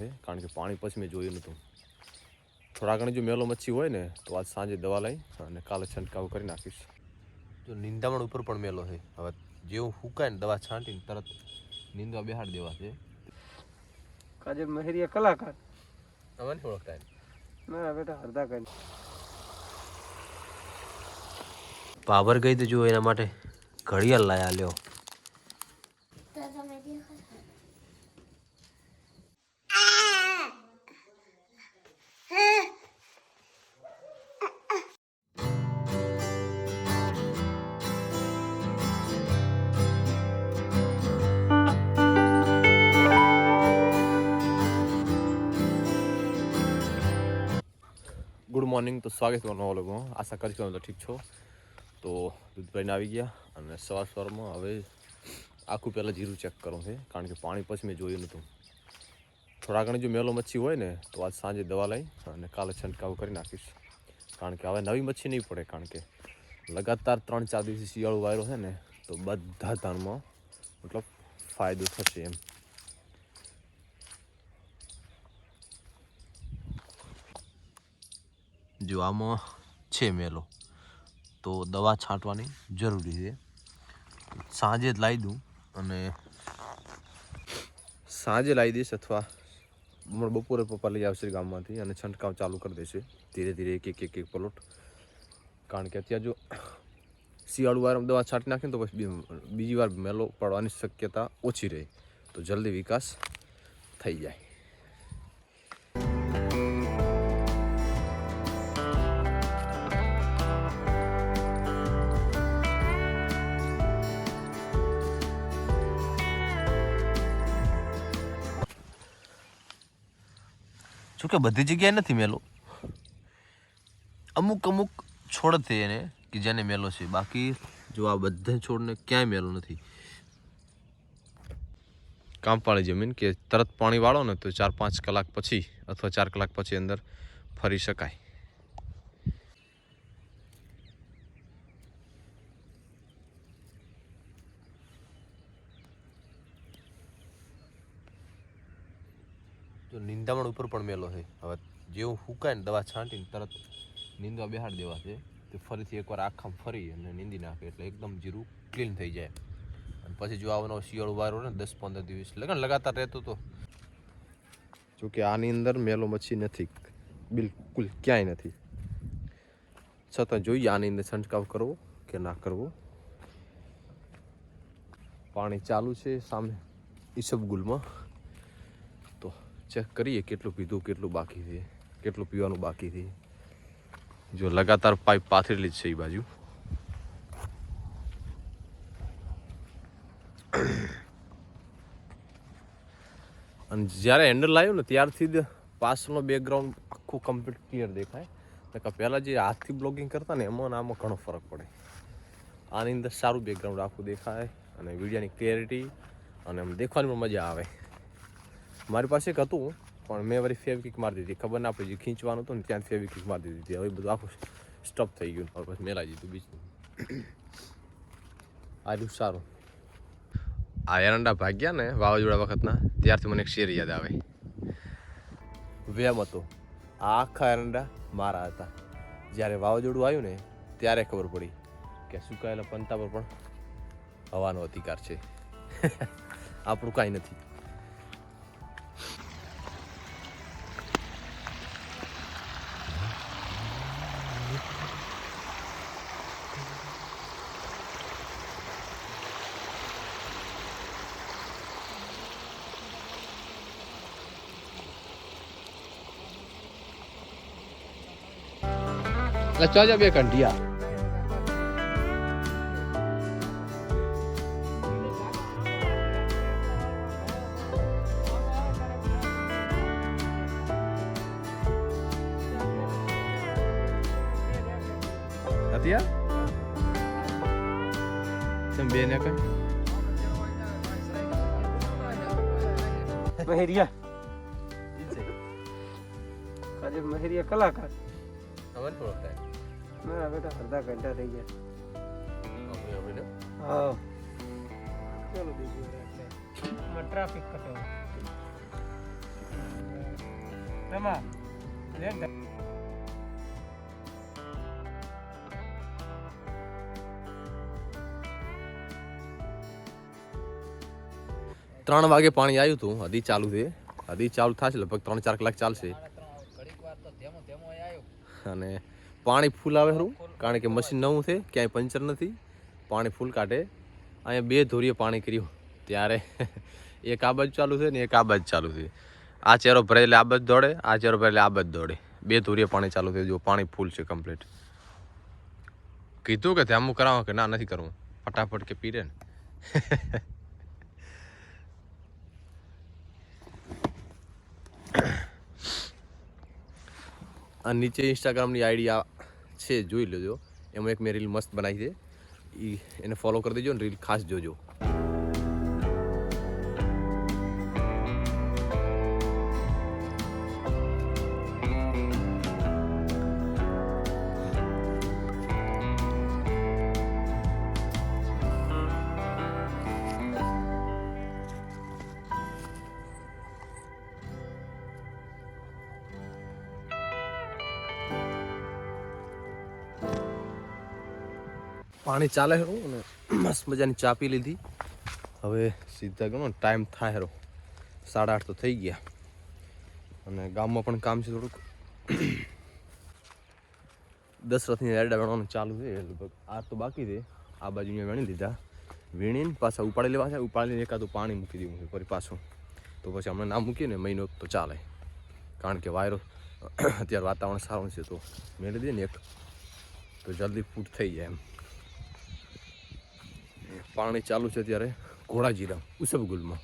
છે કારણ કે પાણી પછી મેં જોયું નહોતું. થોડા ઘણી જો મેલો મચ્છી હોય ને તો આજ સાંજે દવા લઈ અને કાલે છંટકાવ કરી નાખીશ. જો નિંદામણ ઉપર પણ મેલો છે. હવે જેવું ફૂકાય ને દવા છાંટીને તરત નીંદવા બેહાડ દેવા છે. કાજલ મહેરિયા કલાકાર. હવે નહીં ઓળખતા ના બેટા અડધા કરી પાવર ગઈ તો જો એના માટે ઘડિયાળ લાયા લ્યો. મોર્નિંગ તો સ્વાગત છે લોકો. આશા કરીશ કે તો ઠીક છો. તો દૂધ ભરીને આવી ગયા અને સવાર સવારમાં હવે આખું પહેલાં જીરું ચેક કરવું છે, કારણ કે પાણી પછી મેં જોયું નહોતું. થોડા ઘણી જો મેલો મચ્છી હોય ને, તો આજ સાંજે દવા લઈ અને કાલે છંટકાવ કરી નાખીશ. કારણ કે હવે નવી મચ્છી નહીં પડે, કારણ કે લગાતાર ત્રણ ચાર દિવસથી શિયાળો વાયરો છે ને, તો બધા ધાનમાં મતલબ ફાયદો થશે એમ. જો આમાં છે મેલો. તો દવા છાંટવાની જરૂરી છે. સાંજે જ લાવી દઉં અને સાંજે લાવી દઈશ અથવા બપોરે પપ્પા લઈ આવશે ગામમાંથી અને છંટકાવ ચાલુ કરી દેશે. ધીરે ધીરે એક એક એક એક પલોટ. કારણ કે અત્યારે જો શિયાળુ વાર દવા છાંટી નાખીને તો પછી બીજી વાર મેલો પડવાની શક્યતા ઓછી રહે. તો જલ્દી વિકાસ થઈ જાય. જોકે બધી જગ્યાએ નથી મેલો? અમુક અમુક છોડ છે એને કે જેને મેલો છે. બાકી જો આ બધા છોડને ક્યાંય મેલો નથી. કામપાળી જમીન કે તરત પાણી વાળો ને તો ચાર પાંચ કલાક પછી અથવા ચાર કલાક પછી અંદર ફરી શકાય. જો નિંદામણ ઉપર પણ મેલો છે. હવે જેવું હુકાય ને દવા છાંટીને તરત નીંદવા બેહાડી દેવા છે. તે ફરીથી એકવાર આખામાં ફરી અને નીંદી નાખે એટલે એકદમ જીરું ક્લીન થઈ જાય. અને પછી જો આવનો શિયાળો વારો ને દસ પંદર દિવસ લગન લગાતાર રહેતો તો. જોકે આની અંદર મેલો મચ્છી નથી. બિલકુલ ક્યાંય નથી. છતાં જોઈએ આની અંદર છંટકાવ કરવો કે ના કરવો. પાણી ચાલુ છે સામે ઈસબગુલમાં. ચેક કરીએ કેટલું પીધું, કેટલું બાકી છે, કેટલું પીવાનું બાકી છે. જો લગાતાર પાઇપ પાથરેલી જ છે એ બાજુ. અને જ્યારે હેન્ડલ લાવ્યો ને ત્યારથી જ પાછળનો બેકગ્રાઉન્ડ આખું કમ્પ્લીટ ક્લિયર દેખાય. નકર પહેલાં જે હાથથી બ્લોગિંગ કરતા ને એમાં આમાં ઘણો ફરક પડે. આની અંદર સારું બેકગ્રાઉન્ડ આખું દેખાય અને વિડીયોની ક્લિયરિટી અને આમ દેખવાની પણ મજા આવે. મારી પાસે એક હતું પણ મેં વળી ફેવિકિક મારી દીધી. ખબર ના પડી ખીંચવાનું હતું ને ત્યાં ફેવિકિક મારી દીધી. હવે બધું આખું સ્ટોપ થઈ ગયું હવે પછી મેલાઈ દીધું બીજું. આર્યું સારું. આ એરંડા ભાગ્યા ને વાવાઝોડા વખતના ત્યારથી મને એક શેર યાદ આવે. વેમ હતો. આ આખા એરંડા મારા હતા. જ્યારે વાવાઝોડું આવ્યું ને ત્યારે ખબર પડી કે સુકાયેલા પંતા પર પણ હવાનો અધિકાર છે. આપણું કાંઈ નથી. એટલે ચો બે કંઢિયા? Também, né, cara? Mehariya Mehariya કલાકાર અમન થોડો ટાઈમ ના બેટા અડધા ઘંટા થઈ ગયા. અમે અમે ને? હા. ચાલો બીજું એટલે ટ્રાફિક કટો એમાં લે ત્રણ વાગે પાણી આવ્યું હતું હજી ચાલુ છે. હજી ચાલુ થશે લગભગ ત્રણ ચાર કલાક ચાલશે. અને પાણી ફૂલ આવે ખરું? કારણ કે મશીન નવું છે, ક્યાંય પંચર નથી. પાણી ફૂલ કાઢે. અહીંયા બે ધોરીએ પાણી કર્યું. ત્યારે એક આ બાજુ ચાલુ છે ને એક આ બાજુ ચાલુ છે. આ ચેરો ભરે એટલે આ બાજુ દોડે, આ ચેરો ભરે એટલે આ બાજુ દોડે. બે ધોરીએ પાણી ચાલુ થયું જો પાણી ફૂલ છે કમ્પ્લીટ કીધું કે ધ્યાન કરાવો કે ના, નથી કરવું. ફટાફટ કે પીરે ને. આ નીચે ઇન્સ્ટાગ્રામની આઈડી આ છે, જોઈ લેજો. એમાં એક મેં રીલ મસ્ત બનાવી છે. એ એને ફોલો કરી દેજો ને રીલ ખાસ જોજો. પાણી ચાલે હેરો અને મસ્ત મજાની ચા પી લીધી. હવે સીધા ગણો ટાઈમ થાય હેરો સાડા આઠ તો થઈ ગયા. અને ગામમાં પણ કામ છે થોડુંક. દશરથની એરડા વેણવાનું ચાલુ છે, લગભગ આ તો બાકી છે. આ બાજુ મેં વેણી લીધા. વીણીને પાછા ઉપાડી લેવા છે. ઉપાડીને એકાદું પાણી મૂકી દીધું છે ફરી પાછું. તો પછી હમણાં ના મૂકીએ ને મહિનો તો ચાલે. કારણ કે વાયરો અત્યારે વાતાવરણ સારું છે તો મેળવી દઈએ ને એક. તો જલ્દી ફૂટ થઈ જાય એમ. પાણી ચાલુ છે ત્યારે ઘોડાજીરા ઉસબગુલમાં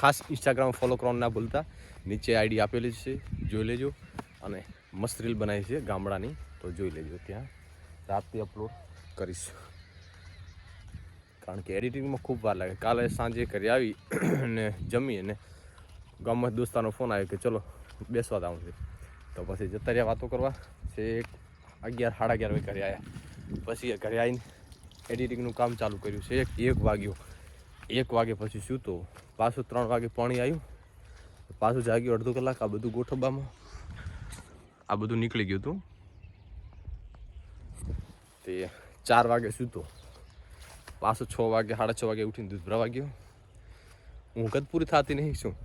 ખાસ ઇન્સ્ટાગ્રામ ફોલો કરવાનું ના ભૂલતા. નીચે આઈડી આપેલી છે, જોઈ લેજો. અને મસ્ત રીલ બનાવી છે ગામડાની, તો જોઈ લેજો ત્યાં. રાતથી અપલોડ કરીશ. કારણ કે એડિટિંગમાં ખૂબ વાર લાગે. કાલે સાંજે ઘરે આવી અને જમી અને ગામમાં દોસ્તાનો ફોન આવ્યો કે ચલો બેસવા આવું છે. તો પછી જતા રહ્યા વાતો કરવા. છે એક અગિયાર, સાડા અગિયાર વાગે ઘરે આવ્યા પછી ઘરે આવીને એડિટિંગનું કામ ચાલુ કર્યું છે. એક એક વાગ્યો. એક વાગે પછી સૂતો. પાછું ત્રણ વાગે પાણી આવ્યું પાછું જાગ્યું અડધો કલાક આ બધું ગોઠવવામાં. આ બધું નીકળી ગયું હતું. તે ચાર વાગે સૂતો. પાછો છ વાગે, સાડા છ વાગે ઉઠીને દૂધ ભરાવા ગયો. ઊંઘ જ પૂરી થતી નહીં શું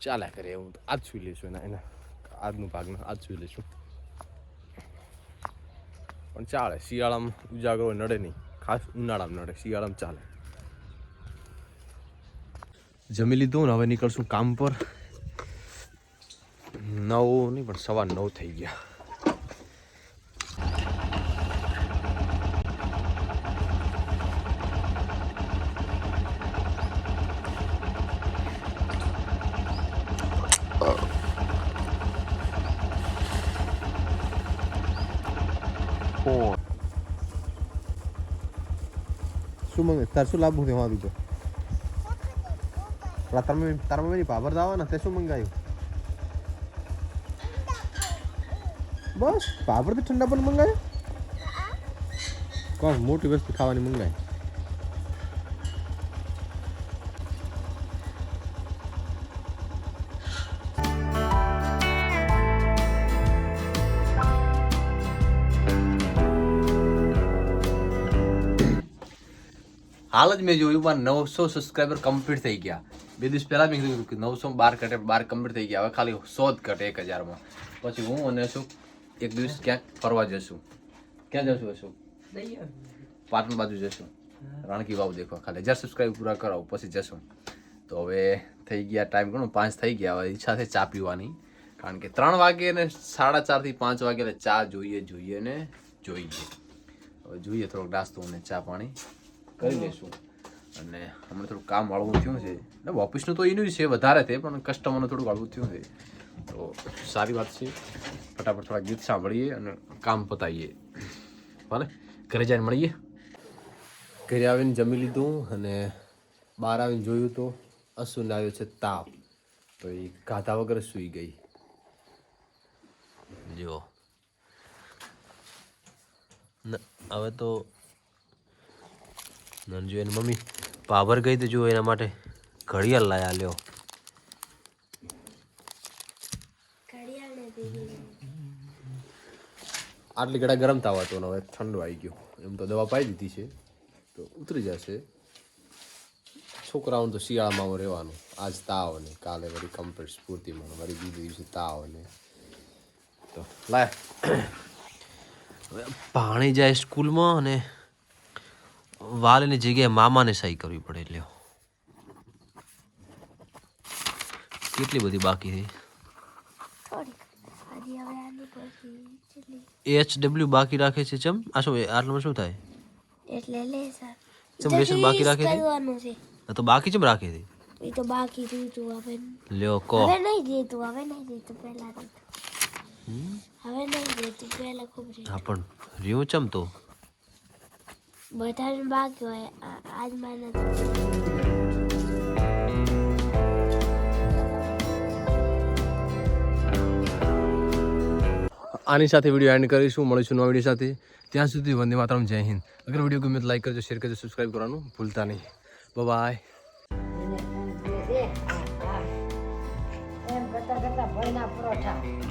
ચાલ્યા કરે એવું આજ સુઈ લઈશું એના એના આજનું ભાગના આજ સુઈ લઈશું. પણ ચાલે, શિયાળામાં ઉજાગરો નડે નહીં. ખાસ ઉનાળામાં નડે, શિયાળામાં ચાલે. જમી લીધું ને હવે નીકળશું કામ પર. નવ નહીં, પણ સવા નવ થઈ ગયા શું મંગે તાર શું લાવવું છે વાંધું તો? પેલા તમે તારા મમ્મીની પાવર દાવા ને તે શું મંગાયું? બસ પાપડ તો ઠંડા પણ મંગાવ્યું કોણ? મોટી વસ્તુ ખાવાની મંગાવી હાલ જ મેં જોયું પણ નવસો સબસ્ક્રાઈબર કમ્પ્લીટ થઈ ગયા. બે દિવસ પહેલાં મેં કીધું કે નવસો બાર કટે બાર કમ્પ્લીટ થઈ ગયા. હવે ખાલી સો જ કટે એક હજારમાં. પછી હું અને શું એક દિવસ ક્યાંક ફરવા જશું. ક્યાં જશું હશું પાટણ બાજુ જશું. રાણકી વાવ દેખો ખાલી. હજાર સબસ્ક્રાઈબ પૂરા કરાવો પછી જશું. તો હવે થઈ ગયા ટાઈમ ઘણો પાંચ થઈ ગયા. હવે ઈચ્છા છે ચા પીવાની. કારણ કે ત્રણ વાગે ને સાડા ચારથી પાંચ વાગે એટલે ચા જોઈએ જોઈએ ને જોઈએ. હવે જોઈએ થોડોક નાસ્તો અને ચા પાણી. કરી લઈશું. અને હમણાં થોડું કામ વાળવું થયું છે. ને ઓફિસનું તો એનું જ છે વધારે છે પણ કસ્ટમરનું થોડું વાળવું થયું છે. તો સારી વાત છે. ફટાફટ થોડા ગીત સાંભળીએ અને કામ પતાવીએ. ભલે ઘરે જઈને મળીએ. ઘરે આવીને જમી લીધું અને બહાર આવીને જોયું તો અસુને આવ્યો છે તાપ. તો એ ગાધા વગર સૂઈ ગઈ. જો હવે તો નંજુ એની મમ્મી પાવર ગઈ તો જો એના માટે ઘડિયાળ લાયા લ્યો. આટલી ઘડા ગરમ થવા તો હવે ઠંડો આવી ગયો. એમ તો દવા પાઈ દીધી છે. તો ઉતરી જશે. છોકરાઓને તો શિયાળામાં રહેવાનું. આજ તાવ ને કાલે વળી કમ્પ્લીટ સ્ફૂર્તિમાં વળી બીજે દિવસે તાવ ને. તો લાય. પાણી જાય સ્કૂલમાં અને વાલીની જગ્યાએ મામાને સહી કરવી પડે લ્યો કેટલી બધી બાકી થઈ થોડીક હજી હવે આની પછી કેટલી એચ ડબલ્યુ બાકી રાખે છે ચમ? આ શું આટલામાં શું થાય? એટલે લેસર ચમ લેસન બાકી રાખે છે? તો બાકી ચમ રાખે છે? એ તો બાકી રહ્યું તું હવે. લ્યો કો. હવે નહીં જીતું હવે નહીં જીતું પહેલા જીતું હવે નહીં જીતું પહેલા ખૂબ જીતું હા પણ રહ્યું ચમ તો. બધાને બાકી હોય આ- આજમાં નથી આની સાથે વીડિયો એન્ડ કરીશું. મળીશું નવા વીડિયો સાથે. ત્યાં સુધી વંદે માતરમ જય હિન્દ. અગર વીડિયો ગમે તો લાઈક કરજો શેર કરજો સબસ્ક્રાઈબ કરવાનું ભૂલતા નહીં. બાય એમ કરતા કરતા ભયના પરોઠા.